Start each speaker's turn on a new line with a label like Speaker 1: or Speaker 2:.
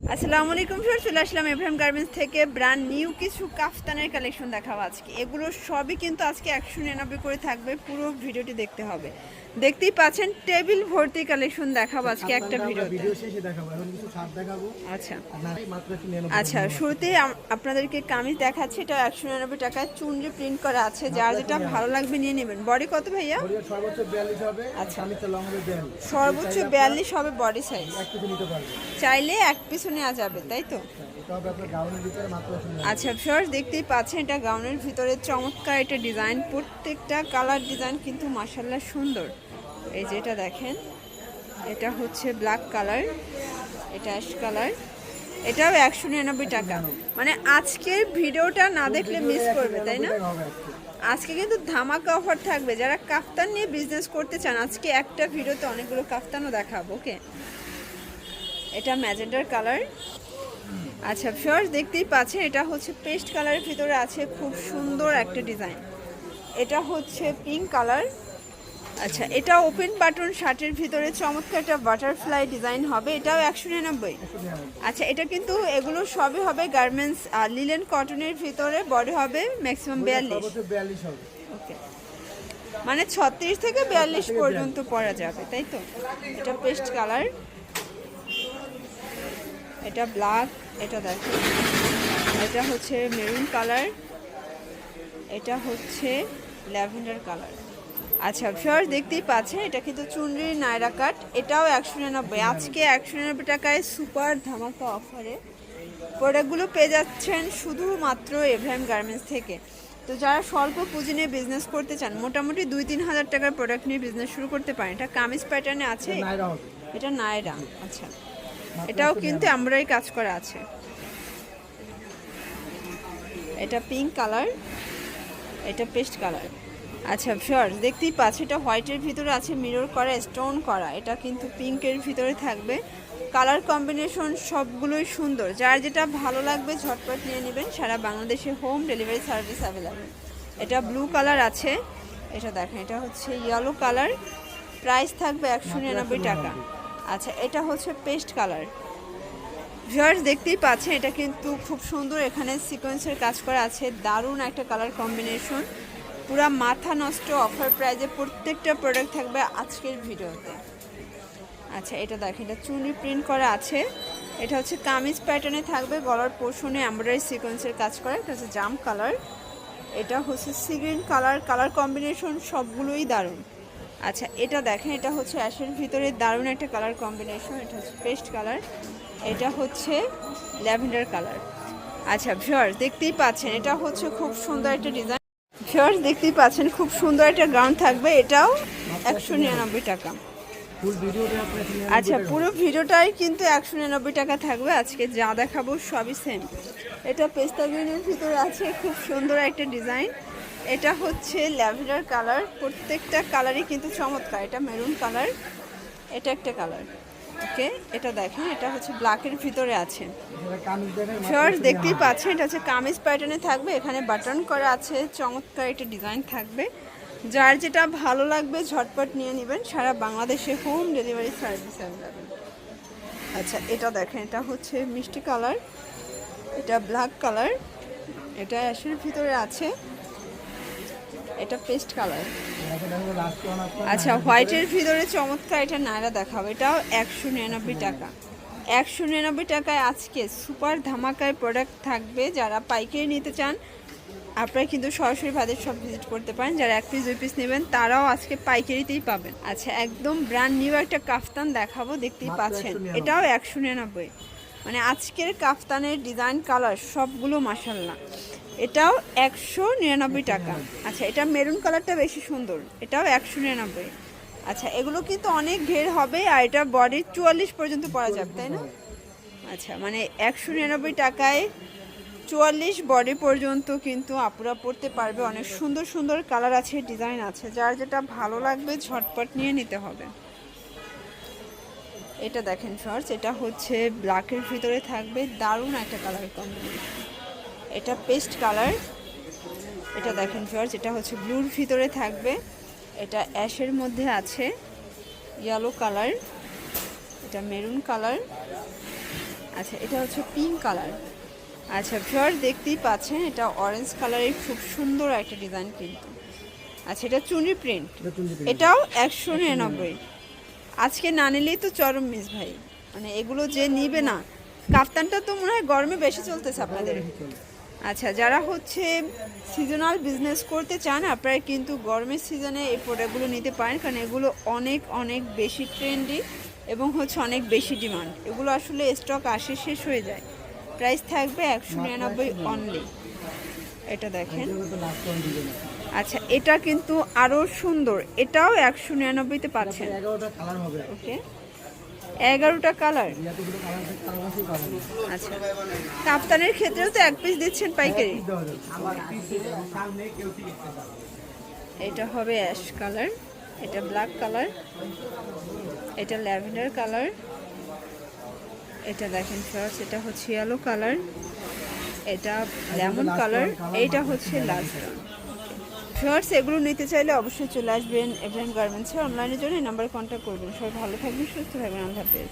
Speaker 1: আসসালামু আলাইকুম স্যার চলে আসলাম এভ্রাম গার্মেন্টস থেকে ব্র্যান্ড নিউ কিছু কাফতানের কালেকশন দেখাবো আজকে। এগুলো সবই কিন্তু আজকে একশো নিরানব্বই করে থাকবে, পুরো ভিডিওটি দেখতে হবে। দেখতেই পাচ্ছেন টেবিল ভর্তি কালেকশন দেখাবো আজকে একটা
Speaker 2: ভিডিও শেষে দেখাবো এখন কিছু ছাড় দেখাবো।
Speaker 1: আচ্ছা। আচ্ছা শুরুতে আপনাদেরকে কামিজ দেখাচ্ছি এটা একশো নিরানব্বই টাকায় চুনরি প্রিন্ট করা আছে যার যেটা ভালো লাগবে নিয়ে নেবেন। বডি কত ভাইয়া?
Speaker 2: সর্বোচ্চ বিয়াল্লিশ হবে
Speaker 1: আচ্ছা।
Speaker 2: আমি তো লং হবে বিয়াল্লিশ।
Speaker 1: সর্বোচ্চ বিয়াল্লিশ হবে বডি সাইজ
Speaker 2: এক নিতে পারবে
Speaker 1: চাইলে এক পিছু নেওয়া যাবে তাই তো?
Speaker 2: এটা।
Speaker 1: আচ্ছা ফিওর দেখতেই পাচ্ছেন, এটা গাউনের ভিতরে চমৎকার একটা ডিজাইন প্রত্যেকটা কালার ডিজাইন কিন্তু মাসাল্লাহ সুন্দর এই যেটা দেখেন, এটা হচ্ছে ব্ল্যাক কালার এটা অ্যাশ কালার এটাও একশো নিরানব্বই টাকা মানে আজকের ভিডিওটা না দেখলে মিস করবে, তাই না
Speaker 2: আজকে।
Speaker 1: আজকে কিন্তু ধামাকা অফার থাকবে যারা কাফতান নিয়ে বিজনেস করতে চান, আজকে একটা ভিডিওতে অনেকগুলো কাফতানও দেখাবো ওকে এটা ম্যাজেন্ডার কালার আচ্ছা ফিওর দেখতেই পাচ্ছেন এটা হচ্ছে পেস্ট কালারের ভিতরে আছে খুব সুন্দর একটা ডিজাইন এটা হচ্ছে পিঙ্ক কালার আচ্ছা এটা ওপেন বাটন শার্টের ভিতরে চমৎকার একটা বাটারফ্লাই ডিজাইন হবে এটাও একশো নিরানব্বই। আচ্ছা এটা কিন্তু এগুলো সবই হবে গার্মেন্টস আর লিলেন কটনের ভিতরে বডি হবে ম্যাক্সিমাম বিয়াল্লিশ। ওকে মানে ছত্রিশ থেকে বিয়াল্লিশ পর্যন্ত পরা যাবে তাই তো? এটা পেস্ট কালার এটা ব্ল্যাক এটা দেখো। এটা হচ্ছে মেরুন কালার এটা হচ্ছে ল্যাভেন্ডার কালার আচ্ছা ফিওর দেখতেই পাচ্ছেন এটা কিন্তু চুনরির নায়রা কাট এটাও একশো নিরানব্বই। আজকে একশো নিরানব্বই টাকায় সুপার ধামাকা অফারে প্রোডাক্টগুলো পেয়ে যাচ্ছেন শুধুমাত্র এভ্রাহিম গার্মেন্টস থেকে। তো যারা স্বল্প পুঁজি নিয়ে বিজনেস করতে চান মোটামুটি দুই তিন হাজার টাকার প্রোডাক্ট নিয়ে বিজনেস শুরু করতে পারেন। এটা কামিজ প্যাটার্নে আছে। এটা নায়রা আচ্ছা। এটাও কিন্তু আমরাই কাজ করা আছে। এটা পিঙ্ক কালার এটা পেস্ট কালার আচ্ছা শিওর দেখতেই পাচ্ছি এটা হোয়াইটের ভিতরে আছে মিরর করা স্টোন করা। এটা কিন্তু পিঙ্কের ভিতরে থাকবে। কালার কম্বিনেশন সবগুলোই সুন্দর। যার যেটা ভালো লাগবে ঝটপট নিয়ে নেবেন। সারা বাংলাদেশে হোম ডেলিভারি সার্ভিস অ্যাভেলেবেল এটা ব্লু কালার আছে। এটা দেখেন এটা হচ্ছে ইয়েলো কালার প্রাইস থাকবে একশো নিরানব্বই টাকা। আচ্ছা এটা হচ্ছে পেস্ট কালার ভিউয়ার্স দেখতেই পাচ্ছেন, এটা কিন্তু খুব সুন্দর এখানে সিকোয়েন্সের কাজ করা আছে। দারুণ একটা কালার কম্বিনেশন পুরো মাথা নষ্ট অফার প্রাইজে প্রত্যেকটা প্রোডাক্ট থাকবে আজকের ভিডিওতে। আচ্ছা এটা দেখেন, এটা চুনি প্রিন্ট করা আছে। এটা হচ্ছে কামিজ প্যাটার্নে থাকবে, গলার পোর্শনে এমব্রয়ডারি সিকোয়েন্সের কাজ করা। এটা হচ্ছে জাম কালার এটা হচ্ছে sea green colour colour combination সবগুলোই দারুণ। আচ্ছা এটা দেখেন এটা হচ্ছে অ্যাশের ভিতরে দারুণ একটা কালার কম্বিনেশন এটা হচ্ছে পেস্ট কালার এটা হচ্ছে ল্যাভেন্ডার কালার আচ্ছা ভিউয়ার্স দেখতেই পাচ্ছেন এটা হচ্ছে খুব সুন্দর একটা ডিজাইন ভিউয়ার্স দেখতেই পাচ্ছেন খুব সুন্দর একটা গ্রাউন্ড থাকবে এটাও একশো নিরানব্বই টাকা। আচ্ছা পুরো ভিডিওটাই কিন্তু একশো নিরানব্বই টাকা থাকবে আজকে যা দেখাবো সবই সেম এটা পেস্তা গ্রিনের ভিতরে আছে খুব সুন্দর একটা ডিজাইন এটা হচ্ছে ল্যাভেন্ডার কালার। প্রত্যেকটা কালারই কিন্তু চমৎকার। এটা মেরুন কালার, এটা একটা কালার। ওকে, এটা দেখেন, এটা হচ্ছে ব্ল্যাকের ভিতরে আছে।
Speaker 2: এটা একশো
Speaker 1: দেখতেই পাচ্ছেন, এটা হচ্ছে কামিজ প্যাটার্নে থাকবে। এখানে বাটন করা আছে, চমৎকার একটা ডিজাইন থাকবে। যার যেটা ভালো লাগবে, ঝটপট নিয়ে নেবেন। সারা বাংলাদেশে হোম ডেলিভারি সার্ভিস অ্যাভেলেবেল আচ্ছা এটা দেখেন, এটা হচ্ছে মিষ্টি কালার। এটা ব্ল্যাক কালার। এটা অ্যাশের ভিতরে আছে। এটা পেস্ট কালার। আচ্ছা হোয়াইটের ভিতরে চমৎকার এটা নায়রা দেখাবো। এটাও একশো নিরানব্বই টাকা। একশো নিরানব্বই টাকায় আজকে সুপার ধামাকায় প্রোডাক্ট থাকবে। যারা পাইকারি নিতে চান আপনারা কিন্তু সরাসরি ভাদের সব ভিজিট করতে পারেন। যারা এক পিস দুই পিস নেবেন তারাও আজকে পাইকারিতেই পাবেন। আচ্ছা একদম ব্র্যান্ড নিউ একটা কাফতান দেখাবো দেখতেই পাচ্ছেন। এটাও একশো নিরানব্বই। মানে আজকের কাফতানের ডিজাইন কালার সবগুলো মাসাল্লাহ এটাও একশো নিরানব্বই টাকা। আচ্ছা এটা মেরুন কালারটা বেশি সুন্দর। এটাও একশো নিরানব্বই। আচ্ছা এগুলো কিন্তু অনেক ঘের হবে আর এটা বডির চুয়াল্লিশ পর্যন্ত পরা যাবে, তাই না? আচ্ছা মানে একশো নিরানব্বই টাকায় চুয়াল্লিশ বডি পর্যন্ত কিন্তু আপুরা পড়তে পারবে। অনেক সুন্দর সুন্দর কালার আছে, ডিজাইন আছে। যার যেটা ভালো লাগবে, ঝটপট নিয়ে নিতে হবে। এটা দেখেন শর্টস এটা হচ্ছে ব্ল্যাকের ভিতরে থাকবে। দারুণ একটা কালার কম্বিনেশন এটা পেস্ট কালার। এটা দেখেন শর্টস এটা হচ্ছে ব্লুর ভিতরে থাকবে। এটা অ্যাশের মধ্যে আছে ইয়েলো কালার এটা মেরুন কালার আচ্ছা এটা হচ্ছে পিঙ্ক কালার আচ্ছা ভিউয়ার দেখতেই পাচ্ছেন এটা অরেঞ্জ কালারের খুব সুন্দর একটা ডিজাইন কিন্তু। আচ্ছা এটা চুনি প্রিন্ট
Speaker 2: প্রিন্ট
Speaker 1: এটাও একশো নিরানব্বই। আজকে না নিলেই তো চরম মিস ভাই। মানে এগুলো যে নিবে না। কাফতানটা তো মনে হয় গরমে বেশি চলতেছে আপনাদের। আচ্ছা যারা হচ্ছে সিজনাল বিজনেস করতে চান আপনারা কিন্তু গরমের সিজনে এই প্রোডাক্টগুলো নিতে পারেন কারণ এগুলো অনেক অনেক বেশি ট্রেন্ডি এবং হচ্ছে অনেক বেশি ডিমান্ড এগুলো আসলে স্টক আসে শেষ হয়ে যায়। প্রাইস থাকবে একশো নিরানব্বই অনলি এটা দেখেন। আচ্ছা এটা কিন্তু আরও সুন্দর। এটাও একশো নিরানব্বইতে পাচ্ছেন। ওকে এগারোটা কালার।
Speaker 2: কালার কালার
Speaker 1: আচ্ছা। কাপ্তানের ক্ষেত্রেও তো এক পিস দিচ্ছেন পাইকারি। এটা হবে অ্যাশ কালার এটা ব্ল্যাক কালার এটা ল্যাভেন্ডার কালার এটা দেখেন ফার্স্ট এটা হচ্ছে ইয়েলো কালার এটা লেমন কালার এইটা হচ্ছে লাস্ট ফার্স্ট এগুলো নিতে চাইলে অবশ্যই চলে আসবেন এভ্রাহিম গার্মেন্টসে। অনলাইনের জন্য নাম্বারে কন্ট্যাক্ট করবেন। সবাই ভালো থাকবেন, সুস্থ থাকবেন। আল্লাহ হাফেজ।